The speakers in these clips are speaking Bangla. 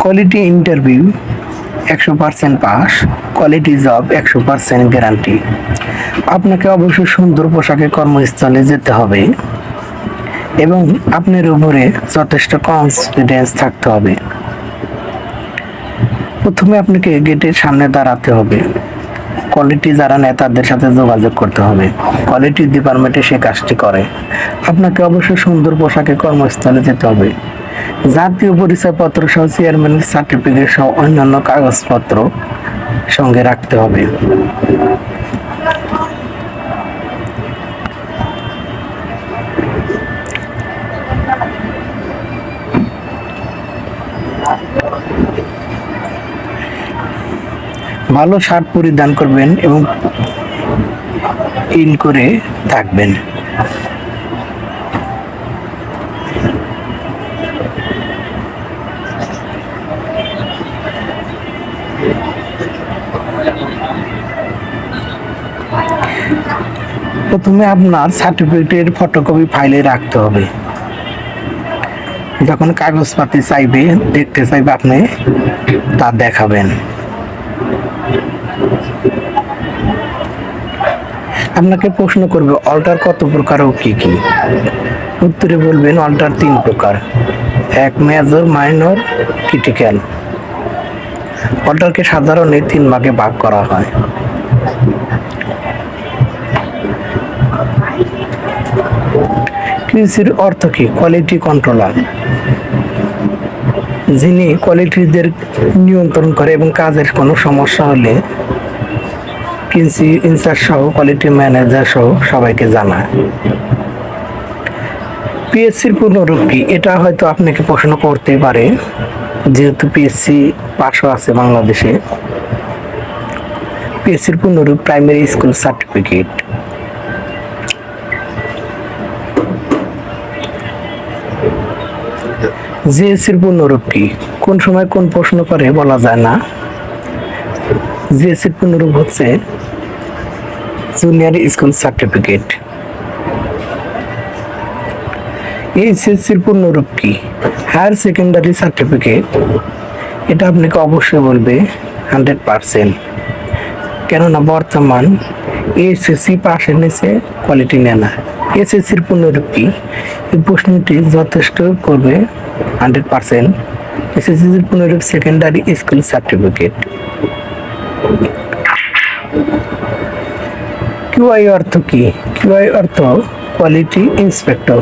কোয়ালিটি ইন্টারভিউ একশো পার্সেন্ট পাস কোয়ালিটি জব একশো পার্সেন্ট গ্যারান্টি আপনাকে অবশ্যই সুন্দর পোশাকে কর্মস্থলে যেতে হবে এবং আপনার উপরে যথেষ্ট কনফিডেন্স থাকতে হবে। প্রথমে আপনাকে গেটের সামনে দাঁড়াতে হবে। কোয়ালিটি যারা নেয় তাদের সাথে যোগাযোগ করতে হবে। কোয়ালিটি ডিপার্টমেন্টে সে কাজটি করে। আপনাকে অবশ্যই সুন্দর পোশাকে কর্মস্থলে যেতে হবে। জাতীয় পরিচয়পত্র সহ চেয়ারম্যানের সার্টিফিকেট সহ অন্যান্য কাগজপত্র সঙ্গে রাখতে হবে। ভালো শার্ট পরিধান করবেন এবং ইন করে থাকবেন। প্রথমে আপনার সার্টিফিকেটের ফটোকপি ফাইলে রাখতে হবে। যখন কাগজপাতি চাইবে, দেখতে চাইবে আপনি, তা দেখাবেন। আপনাকে প্রশ্ন করবে অল্টার কত প্রকার ও কি কি? উত্তরে বলবেন অল্টার তিন প্রকার। এক মেজর মাইনর ক্রিটিক্যাল অল্টারকে সাধারণে তিন ভাগে ভাগ করা হয়। কৃষির অর্থ কি? কোয়ালিটি কন্ট্রোলার যিনি কোয়ালিটিদের নিয়ন্ত্রণ করে এবং কাজের কোনো সমস্যা হলে কিনসি ইনচার্জ সহ কোয়ালিটি ম্যানেজার সহ সবাইকে জানায়। পিএসসির পূর্ণরূপ কি? এটা হয়তো আপনাকে প্রশ্ন করতে পারে। যেহেতু পিএসসি পাশও আছে বাংলাদেশে। পিএসসির পূর্ণরূপ প্রাইমারি স্কুল সার্টিফিকেট জিএসসির পূর্ণরূপ কি কোন সময় কোন প্রশ্ন করে বলা যায় না। জিএসসির পূর্ণরূপ হচ্ছে জুনিয়র স্কুল সার্টিফিকেট এইচএসসির পূর্ণরূপ কি হায়ার সেকেন্ডারি সার্টিফিকেট এটা আপনাকে অবশ্যই বলবে হান্ড্রেড পারসেন্ট কেননা বর্তমান এইচএসসি পাশের নিচে কোয়ালিটি নেয় না। এসএসসির পুনরুক্তি। এই প্রশ্নটি যথেষ্ট করবে হান্ড্রেড পারসেন্ট এসএসসির পুনরুক্তি সেকেন্ডারি স্কুল সার্টিফিকেট কিউআই অর্থ কি? কিউআই অর্থ কোয়ালিটি ইন্সপেক্টর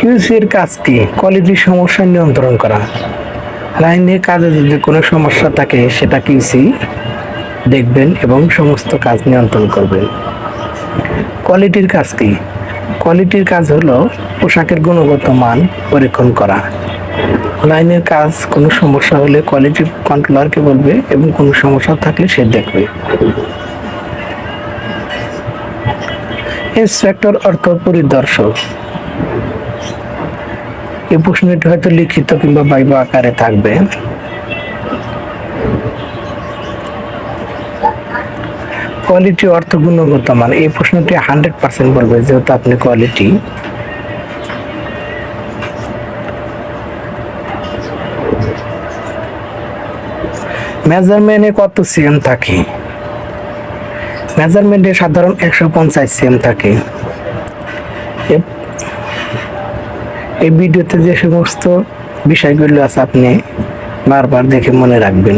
কিউসির কাজ কি? কোয়ালিটি সমস্যা নিয়ন্ত্রণ করা। লাইনে কাজে যদি কোনো সমস্যা থাকে, সেটা কিউসি দেখবেন এবং সমস্ত কাজ নিয়ন্ত্রণ করবেন। কোয়ালিটির কাজ কি? কোয়ালিটির কাজ হলো পোশাকের গুণগত মান পরীক্ষণ করা। লাইনের কাজ কোনো সমস্যা হলে কোয়ালিটি কন্ট্রোলারকে বলবে এবং কোনো সমস্যা থাকলে সে দেখবে। ইন্সপেক্টর অর্থ পরিদর্শক। এই প্রশ্নটি হয়তো লিখিত কিংবা বাইবা আকারে থাকবে। কোয়ালিটি অর্থ গুণগত মান, এই প্রশ্নটি হান্ড্রেড পার্সেন্ট বলবে যেহেতু আপনি কোয়ালিটি মেজারমেন্টে কত সিএম থাকে? মেজারমেন্টে সাধারণ একশো পঞ্চাশ সিএম থাকে। এই ভিডিওতে যে সমস্ত বিষয়গুলো আছে আপনি বারবার দেখে মনে রাখবেন।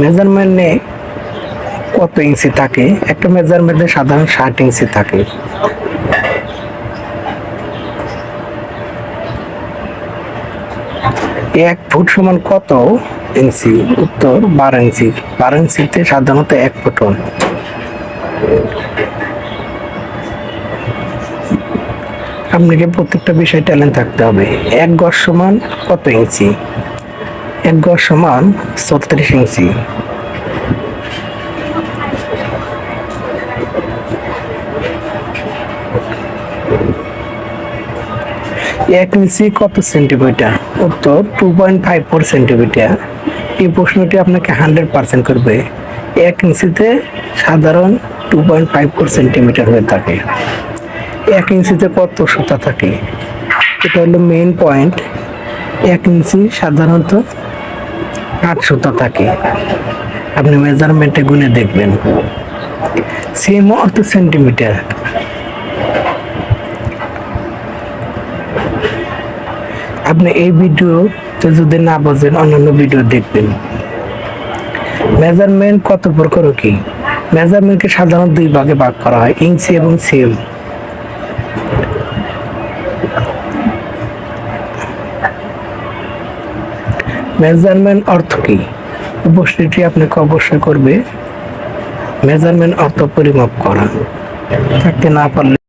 মেজারমেন্টে কত ইঞ্চি থাকে? একটা মেজারমেন্টে সাধারণ ষাট ইঞ্চি থাকে। এক ফুট সমান কত ইঞ্চি? উত্তর বারো ইঞ্চি। বারো ইঞ্চিতে সাধারণত এক ফুট আপনাকে প্রত্যেকটা বিষয় ট্যালেন্ট থাকতে হবে। এক গজ সমান কত ইঞ্চি? এক গজ সমান ছত্রিশ ইঞ্চি। এক ইঞ্চি কত সেন্টিমিটার? উত্তর two point five four centimetre. এই প্রশ্নটি আপনাকে হান্ড্রেড পার্সেন্ট করবে। এক ইঞ্চিতে সাধারণ two point five four centimetre হয়ে থাকে। এক ইঞ্চিতে কত সুতা থাকে? এটা হলো মেইন পয়েন্ট এক ইঞ্চি সাধারণত আট সুতা থাকে। আপনি মেজারমেন্টে গুনে দেখবেন। সেম অর্থ সেন্টিমিটার আপনি এই ভিডিওতে যদি না বোঝেন, অন্যান্য ভিডিও দেখবেন। মেজারমেন্ট কত প্রকার কি? মেজারমেন্টকে সাধারণত দুই ভাগে ভাগ করা হয়, ইঞ্চি এবং সেম। মেজারমেন্ট অর্থ কি? উপস্থিতি আপনাকে অবশ্যই করবে। মেজারমেন্ট অর্থ পরিমাপ করা। থাকতে না পারলে